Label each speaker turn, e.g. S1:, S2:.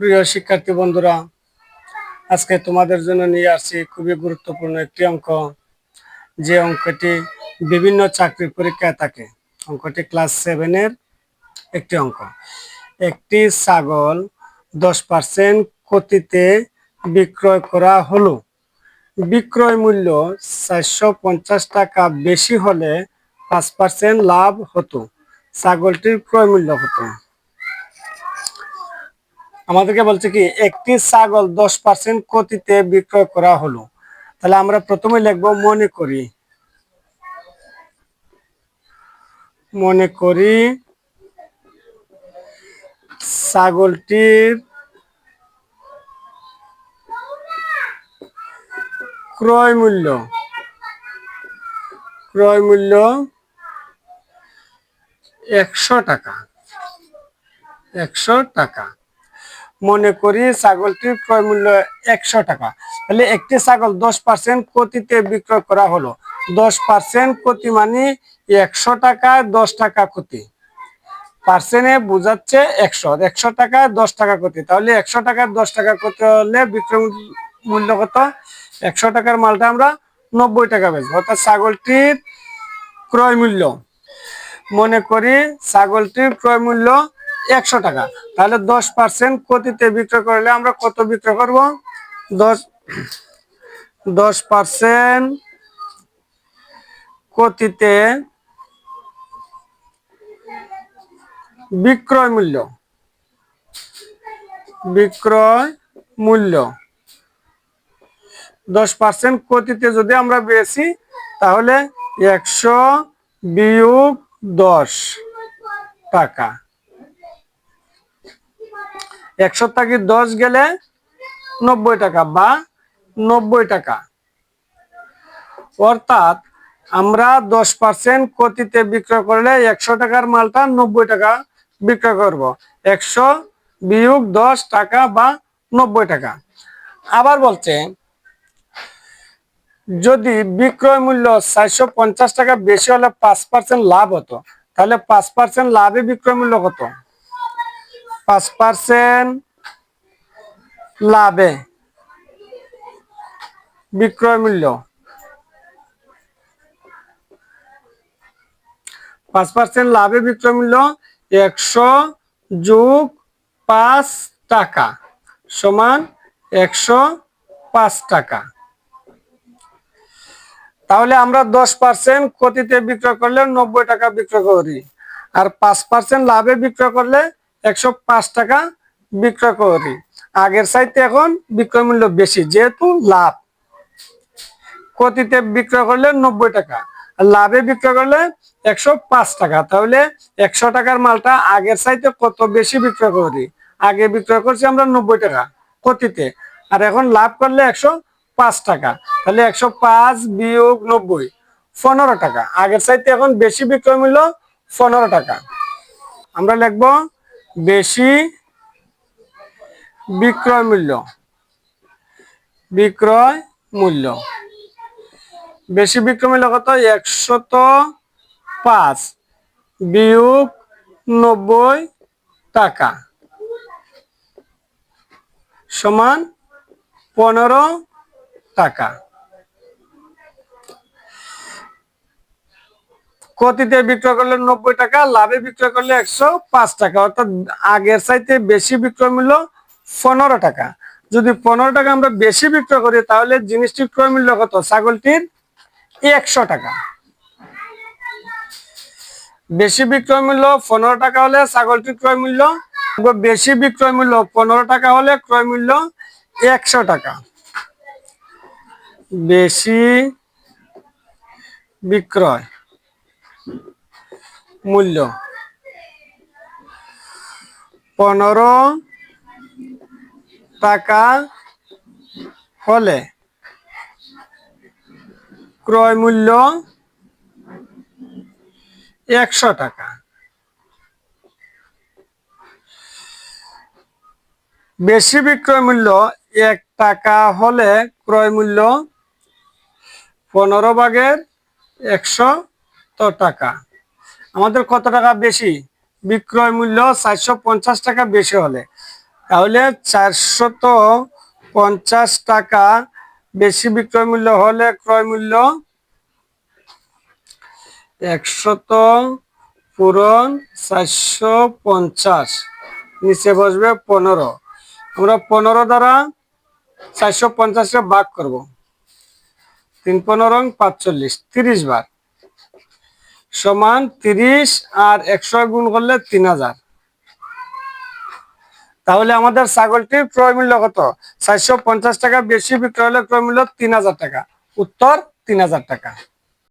S1: প্রিয় শিক্ষার্থী বন্ধুরা, আজকে তোমাদের জন্য নিয়ে আসছি খুবই গুরুত্বপূর্ণ একটি অঙ্ক। যে অঙ্কটি বিভিন্ন চাকরির পরীক্ষায় থাকে। অঙ্কটি ক্লাস সেভেনের একটি অঙ্ক। একটি ছাগল দশ পার্সেন্ট ক্ষতিতে বিক্রয় করা হলো। বিক্রয় মূল্য চারশো পঞ্চাশ টাকা বেশি হলে পাঁচ পার্সেন্ট লাভ হতো। ছাগলটির ক্রয় মূল্য হতো আমাদেরকে বলছে কি, একটি ছাগল দশ পার্সেন্ট ক্ষতিতে বিক্রয় করা হলো। তাহলে আমরা প্রথমে লিখব, মনে করি। মনে করি ছাগলটির ক্রয় মূল্য ক্রয় মূল্য একশো টাকা একশো টাকা। মনে করি ছাগলটির ক্রয় মূল্য একশো টাকা। তাহলে একটি ছাগল দশ পার্সেন্ট ক্ষতিতে বিক্রয় করা হলো। দশ পার্সেন্ট ক্ষতি মানে একশো টাকা, দশ টাকা ক্ষতি। পার্সেন্টে বোঝাচ্ছে একশো। একশো টাকা, দশ টাকা ক্ষতি। তাহলে একশো টাকা, দশ টাকা ক্ষতি হলে বিক্রয় মূল্য কত? একশো টাকার মালটা আমরা নব্বই টাকা বেচবো। অর্থাৎ ছাগলটির ক্রয় মূল্য। মনে করি ছাগলটির ক্রয় মূল্য একশো টাকা। তাহলে দশ পার্সেন্ট কতিতে বিক্রয় করলে আমরা কত বিক্রয় করব? দশ দশ পার্সেন্ট কতিতে বিক্রয় মূল্য। বিক্রয় মূল্য। দশ পার্সেন্ট ক্ষতিতে যদি আমরা বেশি, তাহলে একশো বিয়োগ দশ টাকা। একশো থেকে দশ গেলে নব্বই টাকা বা নব্বই টাকা? অর্থাৎ আমরা দশ পার্সেন্ট কতিতে বিক্রয় করলে একশো টাকার মালটা নব্বই টাকা বিক্রয় করব। একশো বিয়োগ দশ টাকা বা নব্বই টাকা। আবার বলছে, যদি বিক্রয় মূল্য চারশো পঞ্চাশ টাকা বেশি হলে পাঁচ পার্সেন্ট লাভ হতো, তাহলে পাঁচ পার্সেন্ট লাভে বিক্রয় মূল্য কত? পাঁচ পার্সেন্ট লাভে। বিক্রয় মূল্য। পাঁচ পার্সেন্ট লাভে বিক্রয় মূল্য একশো যোগ পাঁচ টাকা সমান একশো পাঁচ টাকা। তাহলে আমরা দশ পার্সেন্ট ক্ষতিতে বিক্রয় করলে নব্বই টাকা বিক্রয় করি। আর পাঁচ পার্সেন্ট লাভে বিক্রয় করলে একশো পাঁচ টাকা বিক্রয় করি। আগের সাইতে এখন বিক্রয় মূল্য বেশি, যেহেতু লাভ। ক্ষতিতে বিক্রয় করলে নব্বই টাকা লাভে বিক্রয় করলে একশো পাঁচ টাকা। তাহলে একশো টাকার মালটা আগের সাইতে কত বেশি বিক্রয় করি? আগে বিক্রয় করছি আমরা নব্বই টাকা ক্ষতিতে, আর এখন লাভ করলে একশো পাঁচ টাকা। তাহলে একশো পাঁচ বিয়োগ নব্বই, পনেরো টাকা। আগের সাইতে এখন বেশি বিক্রয় মূল্য পনেরো টাকা। আমরা লিখব বেশি বিক্রয় মূল্য। বিক্রয় মূল্য। বেশি বিক্রয় মূল্য কত? একশত পাঁচ বিয়োগ নব্বই টাকা সমান পনেরো টাকা। ক্ষতিতে বিক্রয় করলে নব্বই টাকা, লাভে বিক্রয় করলে একশো পাঁচ টাকা। অর্থাৎ আগের চাইতে বেশি বিক্রয় মূল্য পনেরো টাকা। যদি পনেরো টাকা আমরা বেশি বিক্রয় করি, তাহলে জিনিসটির ক্রয় মূল্য কত? ছাগলটির একশো টাকা। বেশি বিক্রয় মূল্য পনেরো টাকা হলে ছাগলটির ক্রয় মূল্য বেশি বিক্রয় মূল্য পনেরো টাকা হলে ক্রয় মূল্য একশো টাকা। বেশি বিক্রয় মূল্য? পনেরো টাকা হলে ক্রয় মূল্য একশো টাকা। বেশি বিক্রয় মূল্য এক টাকা হলে ক্রয় মূল্য পনেরো ভাগের একশো টাকা। আমাদের কত টাকা বেশি? বিক্রয় মূল্য চারশো পঞ্চাশ টাকা বেশি হলে। তাহলে চারশত পঞ্চাশ টাকা বেশি বিক্রয় মূল্য হলে ক্রয় মূল্য একশত পূরণ চারশো পঞ্চাশ। নিচে বসবে পনেরো। আমরা পনেরো দ্বারা চারশো পঞ্চাশে ভাগ করব। তিন পনেরো পাঁচচল্লিশ। তিরিশ বার। সমান তিরিশ আর একশো গুণ করলে তিন হাজার। তাহলে আমাদের ছাগলটির ক্রয় মূল্য কত? চারশো পঞ্চাশ টাকা, বেশি বিক্রয় হলে ক্রয় মূল্য তিন হাজার টাকা। উত্তর, তিন হাজার টাকা।